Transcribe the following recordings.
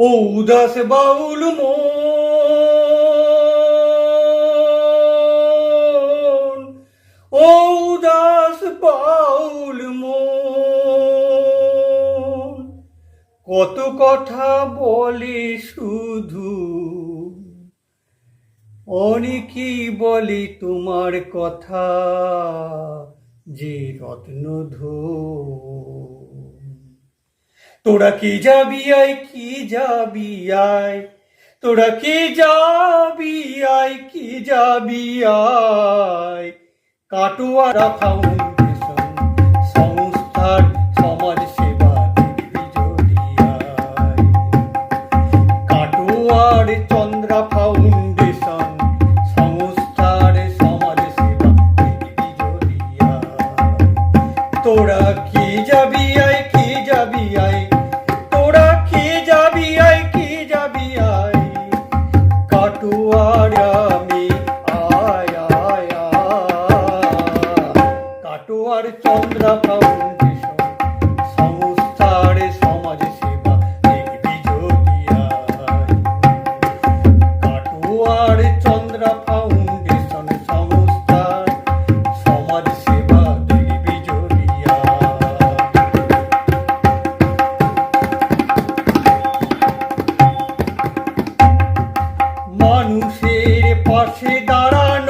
ও উদাস বাউল মন ও উদাস বাউল মন। কত কথা বলে শুধু, অনেকেই বলে তোমার কথা, যে রত্নধূ তোরা কি যাবি আয়, কি যাবি আয়? তোরা কি যাবি আয়, কি যাবি আয়? কাটোয়ারা ফাউন্ডেশন, সংস্থার সমাজ সেবা কাটোয়ার চন্দ্রা ফাউন্ডেশন, সংস্থার সমাজ সেবা তোরা কি যাবি কাটুয়ার কাটুয়ার চন্দ্রা ফাউন্ডেশন সংস্থার সমাজ সেবা দেখবি কাটুয়ার চন্দ্রা ফাউন্ডেশন পাশে দাঁড়ানো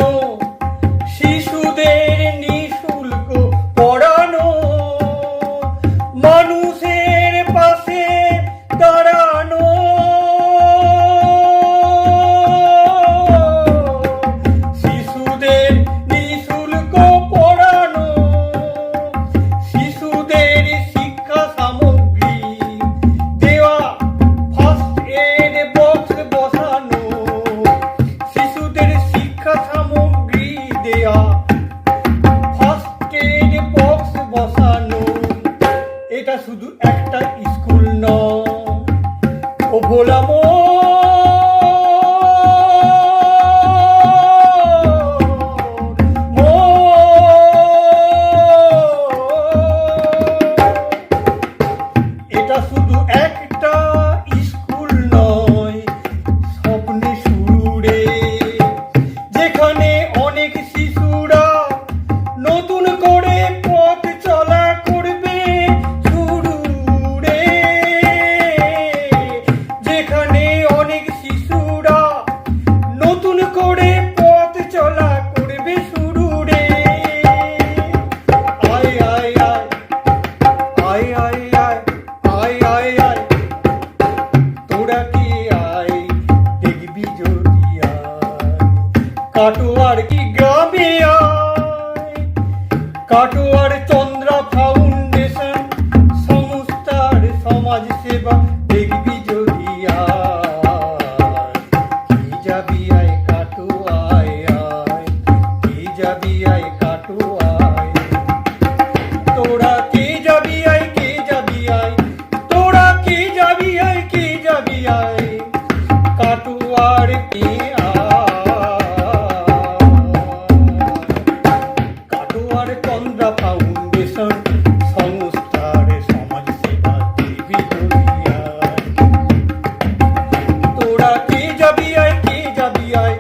爹呀。কাটোয়ার চন্দ্রা ফাউন্ডেশন, সংস্থার সমাজ সেবা দেখবি যদি যাবি আয় কাটোয়ায় আয়, কি যাবি আয় কাটোয়ায়? তোরা কি যাবি আয়, কি যাবি আয়? তোরা কি যাবি আয়, কি যাবি আয়? কাটুয়ার কি কাটুয়ার I